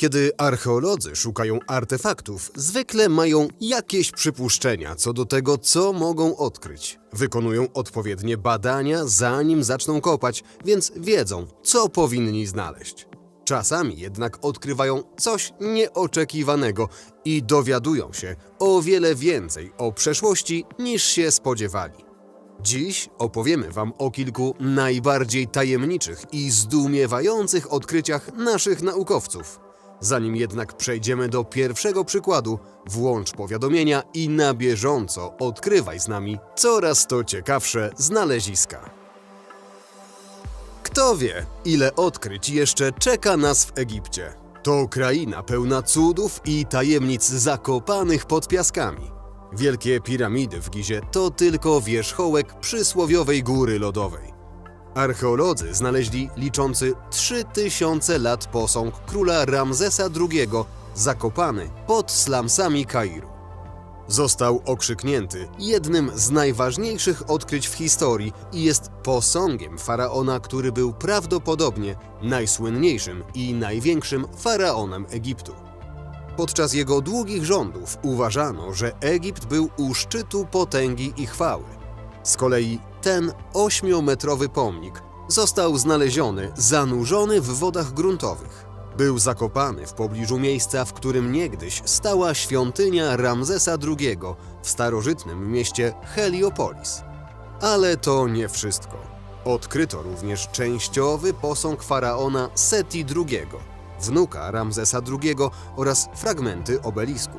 Kiedy archeolodzy szukają artefaktów, zwykle mają jakieś przypuszczenia co do tego, co mogą odkryć. Wykonują odpowiednie badania, zanim zaczną kopać, więc wiedzą, co powinni znaleźć. Czasami jednak odkrywają coś nieoczekiwanego i dowiadują się o wiele więcej o przeszłości niż się spodziewali. Dziś opowiemy Wam o kilku najbardziej tajemniczych i zdumiewających odkryciach naszych naukowców. Zanim jednak przejdziemy do pierwszego przykładu, włącz powiadomienia i na bieżąco odkrywaj z nami coraz to ciekawsze znaleziska. Kto wie, ile odkryć jeszcze czeka nas w Egipcie? To kraina pełna cudów i tajemnic zakopanych pod piaskami. Wielkie piramidy w Gizie to tylko wierzchołek przysłowiowej góry lodowej. Archeolodzy znaleźli liczący 3000 lat posąg króla Ramzesa II zakopany pod slumsami Kairu. Został okrzyknięty jednym z najważniejszych odkryć w historii i jest posągiem faraona, który był prawdopodobnie najsłynniejszym i największym faraonem Egiptu. Podczas jego długich rządów uważano, że Egipt był u szczytu potęgi i chwały. Z kolei ten ośmiometrowy pomnik został znaleziony zanurzony w wodach gruntowych. Był zakopany w pobliżu miejsca, w którym niegdyś stała świątynia Ramzesa II w starożytnym mieście Heliopolis. Ale to nie wszystko. Odkryto również częściowy posąg faraona Seti II, wnuka Ramzesa II oraz fragmenty obelisku.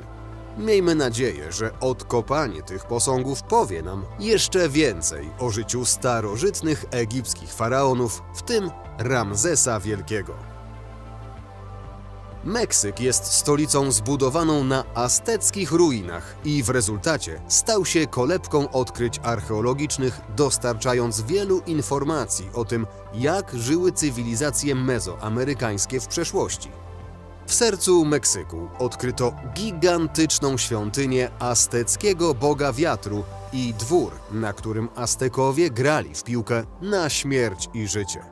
Miejmy nadzieję, że odkopanie tych posągów powie nam jeszcze więcej o życiu starożytnych egipskich faraonów, w tym Ramzesa Wielkiego. Meksyk jest stolicą zbudowaną na azteckich ruinach i w rezultacie stał się kolebką odkryć archeologicznych, dostarczając wielu informacji o tym, jak żyły cywilizacje mezoamerykańskie w przeszłości. W sercu Meksyku odkryto gigantyczną świątynię azteckiego boga wiatru i dwór, na którym Aztekowie grali w piłkę na śmierć i życie.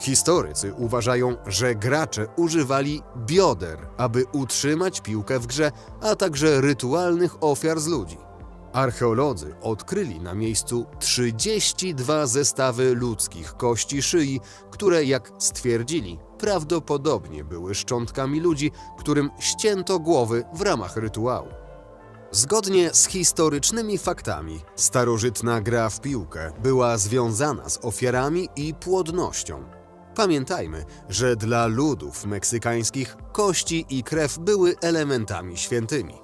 Historycy uważają, że gracze używali bioder, aby utrzymać piłkę w grze, a także rytualnych ofiar z ludzi. Archeolodzy odkryli na miejscu 32 zestawy ludzkich kości szyi, które, jak stwierdzili, prawdopodobnie były szczątkami ludzi, którym ścięto głowy w ramach rytuału. Zgodnie z historycznymi faktami, starożytna gra w piłkę była związana z ofiarami i płodnością. Pamiętajmy, że dla ludów meksykańskich kości i krew były elementami świętymi.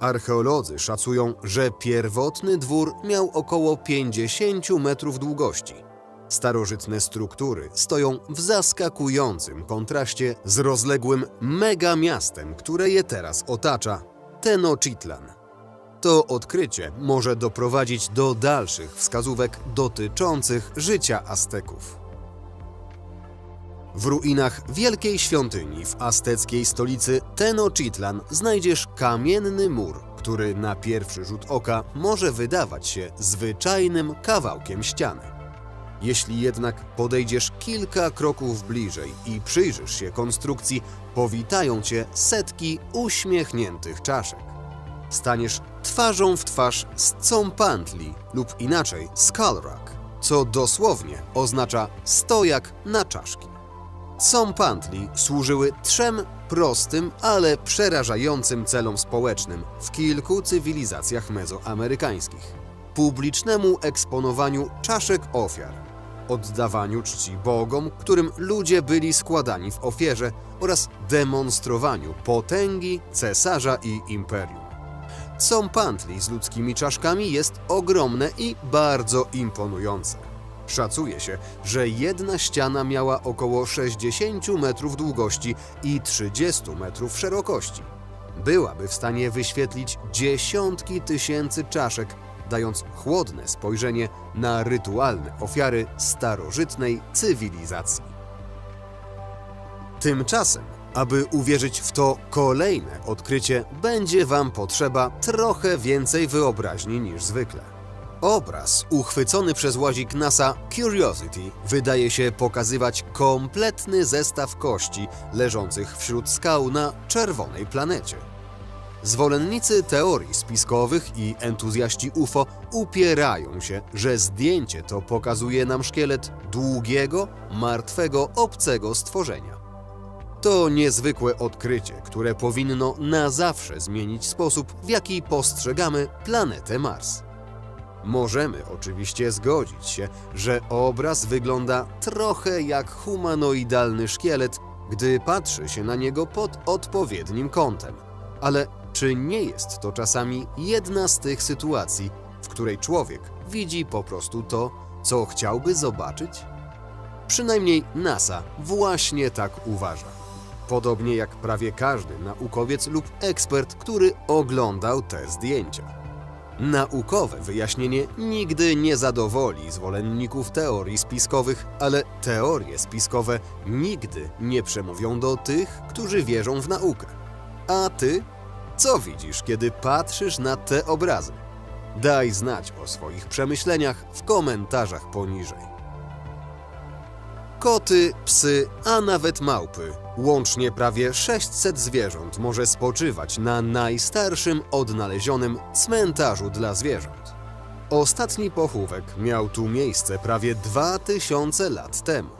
Archeolodzy szacują, że pierwotny dwór miał około 50 metrów długości. Starożytne struktury stoją w zaskakującym kontraście z rozległym megamiastem, które je teraz otacza Tenochtitlan. To odkrycie może doprowadzić do dalszych wskazówek dotyczących życia Azteków. W ruinach wielkiej świątyni w azteckiej stolicy Tenochtitlan znajdziesz kamienny mur, który na pierwszy rzut oka może wydawać się zwyczajnym kawałkiem ściany. Jeśli jednak podejdziesz kilka kroków bliżej i przyjrzysz się konstrukcji, powitają cię setki uśmiechniętych czaszek. Staniesz twarzą w twarz z Compantli lub inaczej Skullrock, co dosłownie oznacza stojak na czaszki. Compantli służyły trzem prostym, ale przerażającym celom społecznym w kilku cywilizacjach mezoamerykańskich. Publicznemu eksponowaniu czaszek ofiar, oddawaniu czci bogom, którym ludzie byli składani w ofierze oraz demonstrowaniu potęgi cesarza i imperium. Compantli z ludzkimi czaszkami jest ogromne i bardzo imponujące. Szacuje się, że jedna ściana miała około 60 metrów długości i 30 metrów szerokości. Byłaby w stanie wyświetlić dziesiątki tysięcy czaszek, dając chłodne spojrzenie na rytualne ofiary starożytnej cywilizacji. Tymczasem, aby uwierzyć w to kolejne odkrycie, będzie Wam potrzeba trochę więcej wyobraźni niż zwykle. Obraz uchwycony przez łazik NASA Curiosity wydaje się pokazywać kompletny zestaw kości leżących wśród skał na czerwonej planecie. Zwolennicy teorii spiskowych i entuzjaści UFO upierają się, że zdjęcie to pokazuje nam szkielet długiego, martwego, obcego stworzenia. To niezwykłe odkrycie, które powinno na zawsze zmienić sposób, w jaki postrzegamy planetę Mars. Możemy oczywiście zgodzić się, że obraz wygląda trochę jak humanoidalny szkielet, gdy patrzy się na niego pod odpowiednim kątem. Ale czy nie jest to czasami jedna z tych sytuacji, w której człowiek widzi po prostu to, co chciałby zobaczyć? Przynajmniej NASA właśnie tak uważa. Podobnie jak prawie każdy naukowiec lub ekspert, który oglądał te zdjęcia. Naukowe wyjaśnienie nigdy nie zadowoli zwolenników teorii spiskowych, ale teorie spiskowe nigdy nie przemówią do tych, którzy wierzą w naukę. A ty? Co widzisz, kiedy patrzysz na te obrazy? Daj znać o swoich przemyśleniach w komentarzach poniżej. Koty, psy, a nawet małpy. Łącznie prawie 600 zwierząt może spoczywać na najstarszym odnalezionym cmentarzu dla zwierząt. Ostatni pochówek miał tu miejsce prawie 2000 lat temu.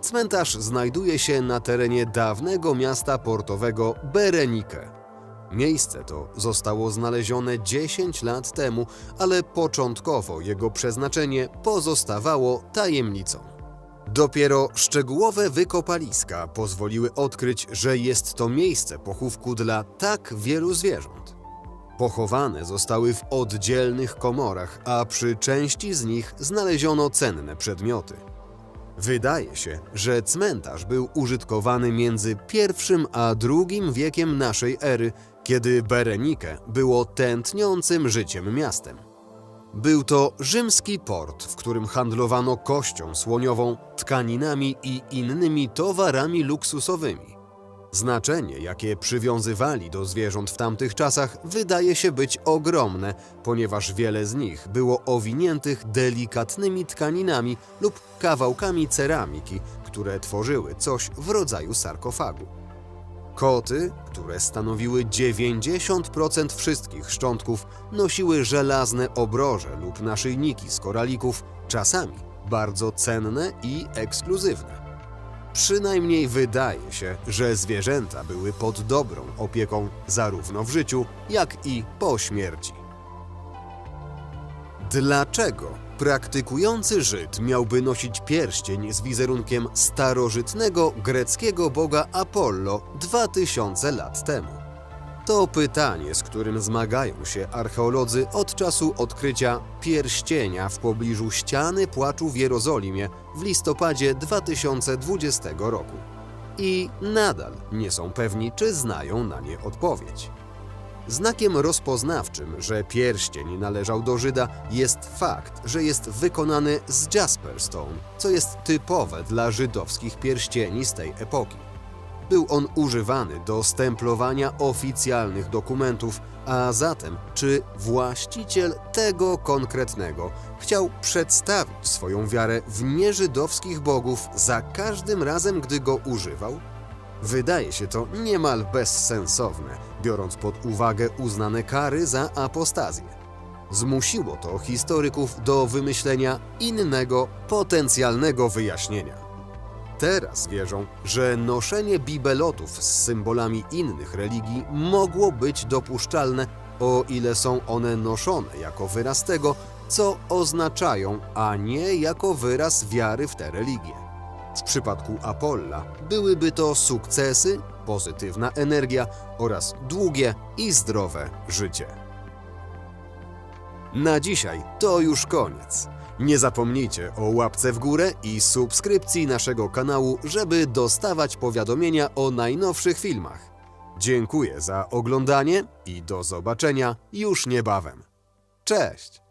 Cmentarz znajduje się na terenie dawnego miasta portowego Berenike. Miejsce to zostało znalezione 10 lat temu, ale początkowo jego przeznaczenie pozostawało tajemnicą. Dopiero szczegółowe wykopaliska pozwoliły odkryć, że jest to miejsce pochówku dla tak wielu zwierząt. Pochowane zostały w oddzielnych komorach, a przy części z nich znaleziono cenne przedmioty. Wydaje się, że cmentarz był użytkowany między I a II wiekiem naszej ery, kiedy Berenike było tętniącym życiem miastem. Był to rzymski port, w którym handlowano kością słoniową, tkaninami i innymi towarami luksusowymi. Znaczenie, jakie przywiązywali do zwierząt w tamtych czasach, wydaje się być ogromne, ponieważ wiele z nich było owiniętych delikatnymi tkaninami lub kawałkami ceramiki, które tworzyły coś w rodzaju sarkofagu. Koty, które stanowiły 90% wszystkich szczątków, nosiły żelazne obroże lub naszyjniki z koralików, czasami bardzo cenne i ekskluzywne. Przynajmniej wydaje się, że zwierzęta były pod dobrą opieką zarówno w życiu, jak i po śmierci. Dlaczego praktykujący Żyd miałby nosić pierścień z wizerunkiem starożytnego greckiego boga Apollo 2000 lat temu? To pytanie, z którym zmagają się archeolodzy od czasu odkrycia pierścienia w pobliżu ściany płaczu w Jerozolimie w listopadzie 2020 roku. I nadal nie są pewni, czy znają na nie odpowiedź. Znakiem rozpoznawczym, że pierścień należał do Żyda, jest fakt, że jest wykonany z Jasper Stone, co jest typowe dla żydowskich pierścieni z tej epoki. Był on używany do stemplowania oficjalnych dokumentów, a zatem czy właściciel tego konkretnego chciał przedstawić swoją wiarę w nieżydowskich bogów za każdym razem, gdy go używał? Wydaje się to niemal bezsensowne, biorąc pod uwagę uznane kary za apostazję. Zmusiło to historyków do wymyślenia innego, potencjalnego wyjaśnienia. Teraz wierzą, że noszenie bibelotów z symbolami innych religii mogło być dopuszczalne, o ile są one noszone jako wyraz tego, co oznaczają, a nie jako wyraz wiary w tę religię. W przypadku Apolla byłyby to sukcesy, pozytywna energia oraz długie i zdrowe życie. Na dzisiaj to już koniec. Nie zapomnijcie o łapce w górę i subskrypcji naszego kanału, żeby dostawać powiadomienia o najnowszych filmach. Dziękuję za oglądanie i do zobaczenia już niebawem. Cześć!